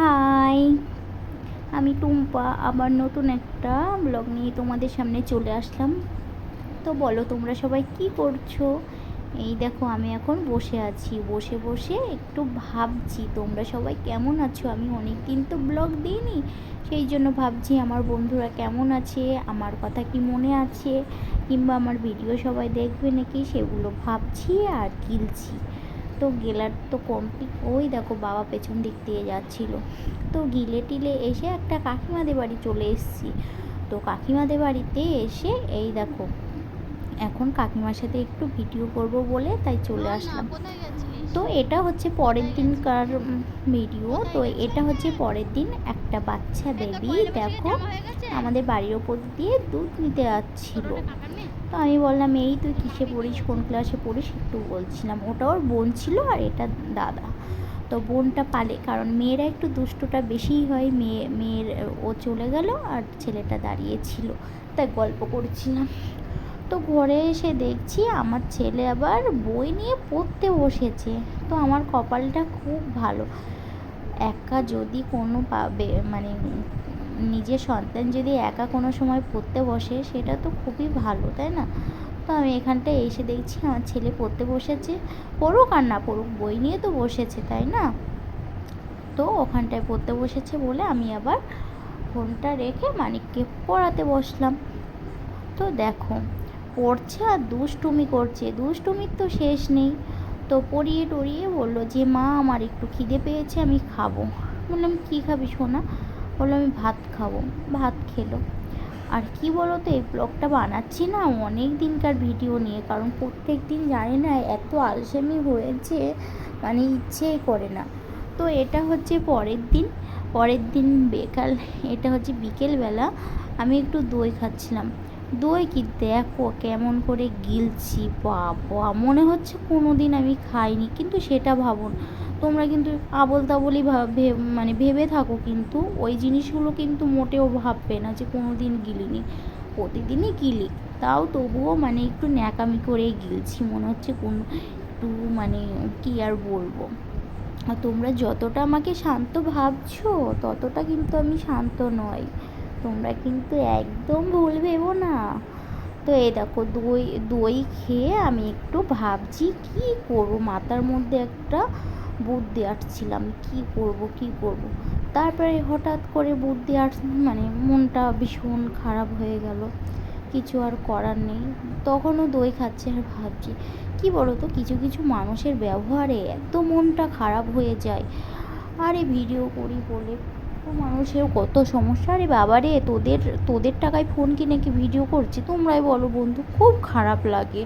High, আমি টুম্পা, আবার নতুন একটা ব্লগ নিয়ে তোমাদের সামনে চলে আসলাম। তো বলো, তোমরা সবাই কি করছ? এই দেখো, আমি এখন বসে আছি। বসে বসে একটু ভাবছি, তোমরা সবাই কেমন আছো? আমি অনেক দিন তো ব্লগ দিইনি, সেই জন্য ভাবছি আমার বন্ধুরা কেমন আছে? আমার কথা কি মনে আছে? কিংবা আমার ভিডিও সবাই দেখবে নাকি? সেগুলো ভাবছি আর গিলছি। তো গেলার তো কমপ্লিট ওই দেখো বাবা পেছন দিক দিয়ে যাচ্ছিল। তো গিলে টিলে এসে একটা কাকিমাদের বাড়ি চলে এসেছি। তো কাকিমাদের বাড়িতে এসে এই দেখো এখন কাকিমার সাথে একটু ভিডিও করব বলে তাই চলে আসলাম। তো এটা হচ্ছে পরের দিনকার ভিডিও। তো এটা হচ্ছে পরের দিন একটা বাচ্চা বেবি দেখো আমাদের বাড়ির ওপর দিয়ে দুধ নিতে যাচ্ছিল তো আমি বললাম, এই তুই কিসে পড়িস? কোন ক্লাসে পড়িস? একটু বলছিলাম, ওটা ওর বোন ছিল আর এটা দাদা। তো বোনটা পালে, কারণ মেয়েরা একটু দুষ্টটা বেশিই হয়। মেয়ে, মেয়ের, ও চলে গেল আর ছেলেটা দাঁড়িয়ে ছিল। তাই গল্প করছিলাম। তো ঘরে এসে দেখছি আমার ছেলে আবার বই নিয়ে পড়তে বসেছে। তো আমার কপালটা খুব ভালো। একা যদি কোনো পাবে মানে নিজের সন্তান যদি একা কোনো সময় পড়তে বসে, সেটা তো খুবই ভালো, তাই না? তো আমি এখানটায় এসে দেখছি আমার ছেলে পড়তে বসেছে। পড়ুক আর না পড়ুক, বই নিয়ে তো বসেছে, তাই না? তো ওখানটায় পড়তে বসেছে বলে আমি আবার ফোনটা রেখে মানিককে পড়াতে বসলাম। তো দেখো, পড়ছে আর দুষ্টুমি করছে। দুষ্টুমির তো শেষ নেই। তো পড়িয়ে টড়িয়ে বলল যে, মা, আমার একটু খিদে পেয়েছে, আমি খাব। বললাম, কী খাবি সোনা? বলল, আমি ভাত খাব। ভাত খেলো। আর কি বলো তো এই ব্লগটা বানাচ্ছি না, অনেক দিনকার ভিডিও নিয়ে, কারণ প্রত্যেক দিন জানি না, এত আলসেমি হয়েছে মানে ইচ্ছেই করে না। তো এটা হচ্ছে পরের দিন। পরের দিন বেকাল, এটা হচ্ছে বিকেলবেলা, আমি একটু দই খাচ্ছিলাম। দই কি দেখো, কেমন করে গিলছি, বাবা, মনে হচ্ছে কোনো দিন আমি খাইনি, কিন্তু সেটা ভাবুন। তোমরা কিন্তু আবল তাবলই ভাবে মানে ভেবে থাকো কিন্তু ওই জিনিসগুলো কিন্তু মোটেও ভাববে না যে কোনো দিন গিলিনি। প্রতিদিনই গিলি। তাও তবুও মানে একটু ন্যাকামি করেই গিলছি। মনে হচ্ছে কোনো একটু মানে কী আর বলব। আর তোমরা যতটা আমাকে শান্ত ভাবছ, ততটা কিন্তু আমি শান্ত নই। তোমরা কিন্তু একদম ভুল ভেবো না। তো এই দেখো দই দই খেয়ে আমি একটু ভাবছি কি করব। মাথার মধ্যে একটা বুদ্ধি আটছিলাম, কি করব কি করব? তারপরে হঠাৎ করে বুদ্ধি আট মানে মনটা ভীষণ খারাপ হয়ে গেল। কিছু আর করার নেই। তখনও দই খাচ্ছে আর ভাবছি, কি বলো তো কিছু কিছু মানুষের ব্যবহারে এত মনটা খারাপ হয়ে যায়। আরে ভিডিও করি বলে মানুষের কত সমস্যা? রে বাবা রে তোদের তোদের টাকায় ফোন কিনে কি ভিডিও করছি? তোমরাই বলো বন্ধু, খুব খারাপ লাগে।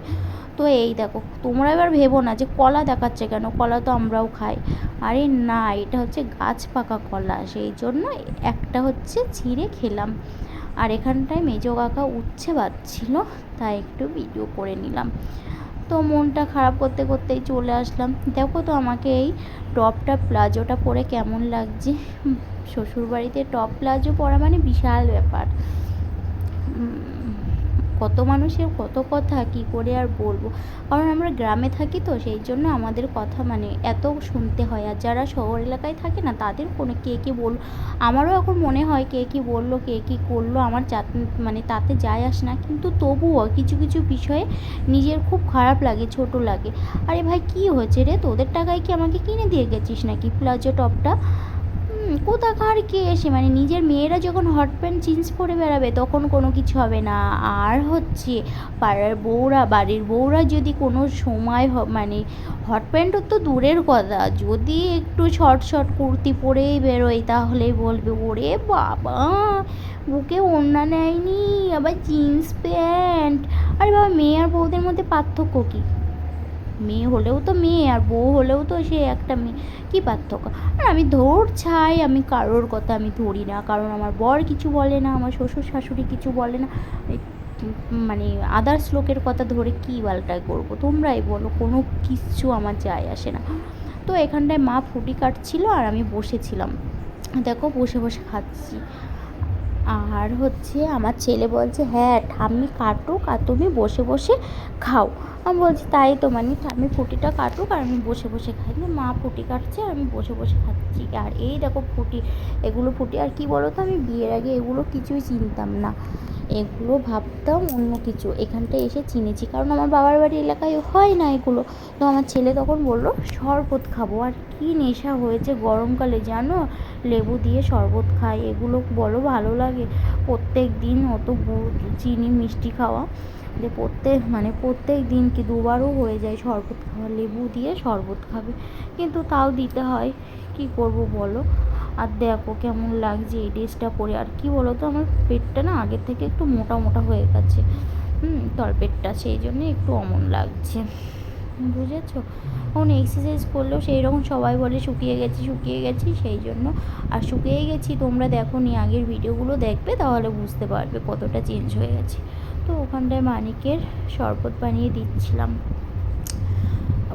তো এই দেখো, তোমরা এবার ভেবো না যে কলা দেখাচ্ছে কেন? কলা তো আমরাও খাই। আরে না, এটা হচ্ছে গাছ পাকা কলা, সেই জন্য একটা হচ্ছে ছিঁড়ে খেলাম। আর এখানটায় মেজো কাকা উচ্ছে বাজছিল তাই একটু ভিডিও করে নিলাম। তো মনটা খারাপ করতে করতেই চলে আসলাম। দেখো তো আমাকে এই টপটা প্লাজোটা পরে কেমন লাগছে। শ্বশুরবাড়িতে টপ প্লাজো পরা মানে বিশাল ব্যাপার। কত মানুষের কত কথা, কি করে আর বলব? কারণ আমরা গ্রামে থাকি তো, সেই জন্য আমাদের কথা মানে এত শুনতে হয়। আর যারা শহর এলাকায় থাকে না, তাদের কোনো কে কী বল, আমারও এখন মনে হয় কে কী বলল, কে কী করল, আমার মানে তাতে যায় আসে না। কিন্তু তবুও কিছু কিছু বিষয়ে নিজের খুব খারাপ লাগে, ছোট লাগে। আরে ভাই, কী হয়েছে রে? তোদের টাকায় কি আমাকে কিনে দিয়ে গেছিস নাকি? প্লাজো টপটা কোথাকার কে এসে মানে নিজের মেয়েরা যখন হট প্যান্ট জিন্স পরে বেড়াবে, তখন কোনো কিছু হবে না। আর হচ্ছে, পাড়ার বউরা, বাড়ির বউরা যদি কোনো সময় মানে হট প্যান্টও তো দূরের কথা। যদি একটু শর্ট শর্ট কুর্তি পরেই বেরোয় তাহলেই বলবে, ওরে বাবা, বুকে ওড়না নেয়নি, আবার জিন্স প্যান্ট আরে বাবা, মেয়ে আর বউদের মধ্যে পার্থক্য কী? মেয়ে হলেও তো মেয়ে আর বউ হলেও তো সে একটা মেয়ে। কী পার্থক্য? আর আমি ধর ছাই, আমি কারোর কথা আমি ধরি না। কারণ আমার বর কিছু বলে না, আমার শ্বশুর শাশুড়ি কিছু বলে না। মানে আদার্স লোকের কথা ধরে কী বালটায় করব? তোমরাই বলো, কোনো কিচ্ছু আমার যায় আসে না। তো এখানটায় মা ফুটি কাটছিল আর আমি বসেছিলাম। দেখো বসে বসে খাচ্ছি। আর হচ্ছে আমার ছেলে বলছে হ্যাঁ ঠাম্মি কাটুক আর তুমি বসে বসে খাও। আমি বলছি, তাই তো মানে ঠাম্মি ফুটিটা কাটুক আর আমি বসে বসে খাই। মা ফুটি কাটছে আমি বসে বসে খাচ্ছি। আর এই দেখো ফুটি এগুলো ফুটি আর কি বলো তো আমি বিয়ের আগে এগুলো কিছুই চিনতাম না। এগুলো ভাবতাম অন্য কিছু। এখানটায় এসে চিনেছি। কারণ আমার বাবার বাড়ি এলাকায় হয় না এগুলো। তো আমার ছেলে তখন বলল, শরবত খাব। আর কি নেশা হয়েছে গরমকালে জানো? লেবু দিয়ে শরবত খাই। এগুলো বলো, ভালো লাগে? প্রত্যেক দিন অত গুড়, চিনি, মিষ্টি খাওয়া। যে প্রত্যেক মানে প্রত্যেক দিন কি দুবারও হয়ে যায় শরবত খাওয়া। লেবু দিয়ে শরবত খাবে। কিন্তু তাও দিতে হয়। কি করব বলো? আর দেখো কেমন লাগছে এই ড্রেসটা পরে। আর কি বলো তো আমার পেটটা না আগের থেকে একটু মোটা মোটা হয়ে গেছে। হুম, তলপেটটা, সেই জন্য একটু অমন লাগছে। বুঝেছ? এখন এক্সারসাইজ করলেও সেই রকম সবাই বলে শুকিয়ে গেছি শুকিয়ে গেছি, সেই জন্য। আর শুকিয়ে গেছি তোমরা দেখো নি, আগের ভিডিওগুলো দেখবে, তাহলে বুঝতে পারবে কতটা চেঞ্জ হয়ে গেছে। তো ওখানটায় মানিকের শরবত বানিয়ে দিচ্ছিলাম।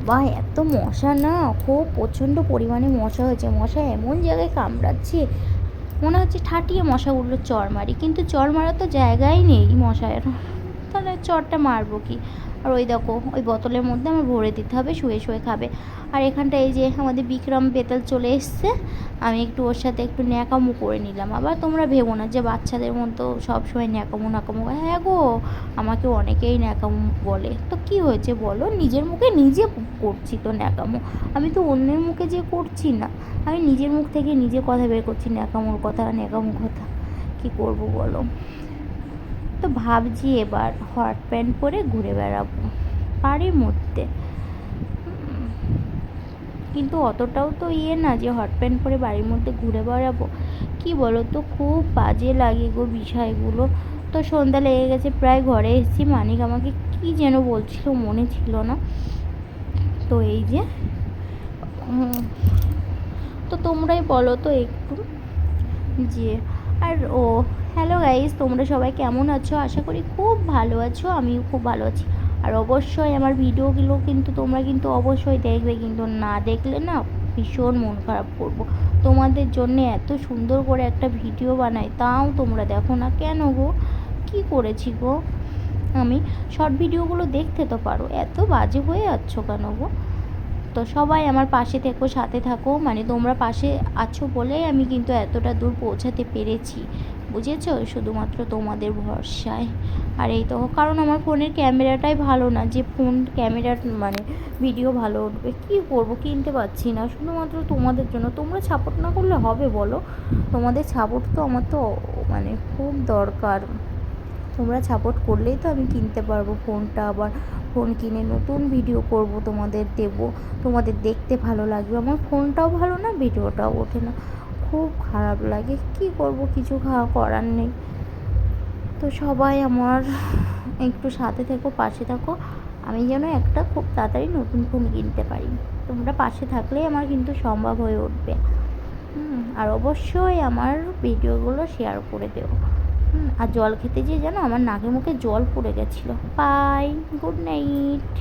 বা এত মশা না, খুব প্রচণ্ড পরিমাণে মশা হয়েছে। মশা এমন জায়গায় কামড়াচ্ছে, মনে হচ্ছে ঠাটিয়ে মশাগুলো চর মারি কিন্তু চর মারার তো জায়গাই নেই মশার তাহলে চরটা মারবো কি? আর ওই দেখো, ওই বোতলের মধ্যে আমার ভরে দিতে হবে, শুয়ে শুয়ে খাবে। আর এখানটা এই যে আমাদের বিক্রম বেতাল চলে এসছে, আমি একটু ওর সাথে একটু ন্যাকামো করে নিলাম। আবার তোমরা ভেবো না যে বাচ্চাদের মতো সবসময় ন্যাকামো ন্যাকামো হ্যাঁ গো, আমাকে অনেকেই ন্যাকামো বলে। তো কি হয়েছে বলো? নিজের মুখে নিজে করছি তো ন্যাকামো। আমি তো অন্যের মুখে যে করছি না। আমি নিজের মুখ থেকে নিজে কথা বের করছি ন্যাকামোর কথা, ন্যাকামো কথা। কি করব বলো? তো ভাবছি এবার হট প্যান্ট পরে ঘুরে বেড়াবো। বাড়ির মধ্যে কিন্তু অতটাও তো ইয়ে না যে হট প্যান্ট পরে বাড়ির মধ্যে ঘুরে বেড়াবো। কি বলো তো খুব বাজে লাগে গো বিষয়গুলো। তো সন্ধ্যা লেগে গেছে, প্রায় ঘরে এসেছি। মানিক আমাকে কি যেন বলছিল মনে ছিল না। তো এই যে তো তোমরাই বলো তো একটু যে আর ও হ্যালো গাইস তোমরা সবাই কেমন আছো? আশা করি খুব ভালো আছো, আমিও খুব ভালো আছি। আর অবশ্যই আমার ভিডিওগুলো কিন্তু তোমরা কিন্তু অবশ্যই দেখবে, কিন্তু না দেখলে না ভীষণ মন খারাপ করব। তোমাদের জন্য এত সুন্দর করে একটা ভিডিও বানাই, তাও তোমরা দেখো না কেন গো? কি করেছি গো? আমি? শর্ট ভিডিওগুলো দেখতে তো পারো, এত বাজে হয়ে যাচ্ছ কেন গো? তো সবাই আমার পাশে থেকো, সাথে থাকো। মানে তোমরা পাশে আছো বলেই আমি কিন্তু এতটা দূর পৌঁছাতে পেরেছি। বুঝেছ? শুধুমাত্র তোমাদের ভরসায়। আর এই তো, কারণ আমার ফোনের ক্যামেরাটাই ভালো না। যে ফোন ক্যামেরার মানে ভিডিও ভালো উঠবে, কী করব? কিনতে পারছি না। শুধুমাত্র তোমাদের জন্য। তোমরা সাপোর্ট না করলে হবে বলো? তোমাদের সাপোর্ট তো আমার তো মানে খুব দরকার। তোমরা সাপোর্ট করলেই তো আমি কিনতে পারব ফোনটা আবার। ফোন কিনে নতুন ভিডিও করব তোমাদের দেব। তোমাদের দেখতে ভালো লাগবে। আমার ফোনটাও ভালো না ভিডিওটাও ওঠে না। খুব খারাপ লাগে। কি করব? কিছু খাওয়া করার নেই। তো সবাই আমার একটু সাথে থেকো পাশে থাকো। আমি যেন একটা খুব তাড়াতাড়ি নতুন ফোন কিনতে পারি। তোমরা পাশে থাকলেই আমার কিন্তু সম্ভব হয়ে উঠবে। আর অবশ্যই আমার ভিডিওগুলো শেয়ার করে হুম, আর জল খেতে যেয়ে যেন আমার নাকে মুখে জল পড়ে গেছিল। Bye good night